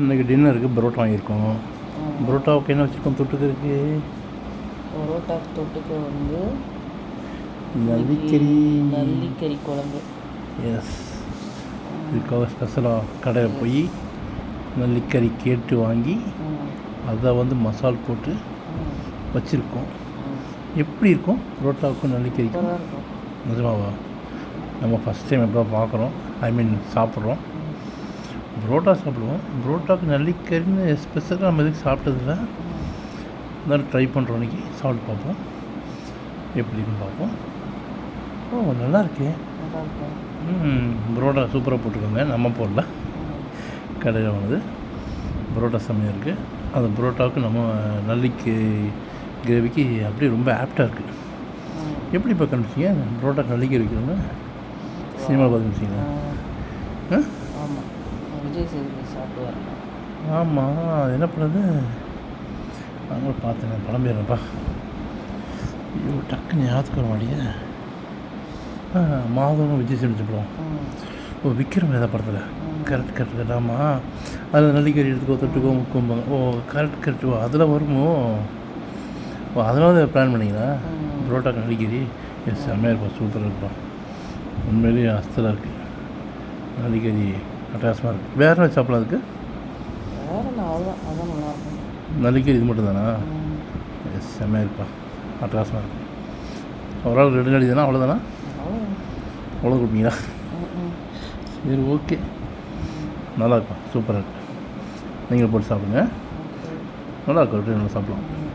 இன்றைக்கி டின்னருக்கு பரோட்டா வாங்கியிருக்கோம். பரோட்டாவுக்கு என்ன வச்சுருக்கோம்? தொட்டுக்கிறதுக்கு பரோட்டா தொட்டுக்க வந்து நல்லிக்கறி நல்லிக்கறி குழம்பு. எஸ் இதுக்காக ஸ்பெஷலாக கடையில் போய் நல்லிக்கறி கேட்டு வாங்கி அதை வந்து மசால் போட்டு வச்சுருக்கோம். எப்படி இருக்கும்? பரோட்டாவுக்கும் நல்லிக்கறிக்கும் நிஜமாவா? நம்ம ஃபஸ்ட் டைம் எப்போ பார்க்குறோம். ஐ மீன் சாப்பிட்றோம். புரோட்டா சாப்பிடுவோம். புரோட்டாவுக்கு நல்லிக்கறின்னு ஸ்பெஷலாக நம்ம எதுக்கு சாப்பிட்டதில்ல. இருந்தாலும் ட்ரை பண்ணுறோம் இன்னைக்கு. சாப்பிட்டு பார்ப்போம். எப்படி இருக்குன்னு பார்ப்போம். ஓ நல்லா இருக்கே. ம் புரோட்டா சூப்பராக போட்டிருக்கோங்க நம்ம போடல. கடையில் வாங்குது புரோட்டா செம்மையாக இருக்குது அந்த புரோட்டாவுக்கு நம்ம நல்லிக்கு கிரேவிக்கு அப்படியே ரொம்ப ஆப்டாக இருக்குது. எப்படி இப்போ கண்டுச்சிங்க புரோட்டா நல்லிக்கறி வைக்கிறோங்க சினிமா பார்த்துருச்சிங்களா ஆ, விஜய் சேதுபதி சாப்பிட்டு வரேன் ஆமாம் அது என்ன பண்ணுறது நாங்களும் பார்த்தேன் படம் ஐயோ டக்குன்னு ஞாபகத்துக்கு வர மாட்டேங்க ஆ மாதவன் விஜய் செஞ்சு படம். ம், ஓ விக்ரம் வேதா படத்தில்? ம். கரெக்ட் கரெக்ட் ஆமாம் அதில் நல்லிக்கறி எடுத்துக்கோ தொட்டுக்கோ முக்கும்பாங்க ஓ கரெக்ட் கரெக்ட். ஓ அதில் வருமோ? ஓ அதனால பிளான் பண்ணிங்களா. புரோட்டா நல்லிக்கறி எஸ் செம்மையாக இருப்பா சூப்பராக இருப்பா உண்மையிலேயே அஸ்தலாக இருக்குது நல்லிக்கறி அட்டகாசமாக இருக்குது வேறு என்ன சாப்பிடலாம் அதுக்கு? வேற என்ன அவ்வளோதான் அதான் நல்லா இருக்கும். நல்லிக்கறி இது மட்டும் தானா எஸ் செம்மையாக இருப்பா அட்டகாசமாக இருக்கும் ஒரு ஆள் ரெண்டு நாள் தானே? அவ்வளோதானா அவ்வளோ கொடுப்பீங்களா. சரி ஓகே. நல்லா இருக்கும் சூப்பராக இருக்கும் நீங்களும் போட்டு சாப்பிடுங்க. நல்லா இருக்கும் நல்லா சாப்பிடலாம். ம்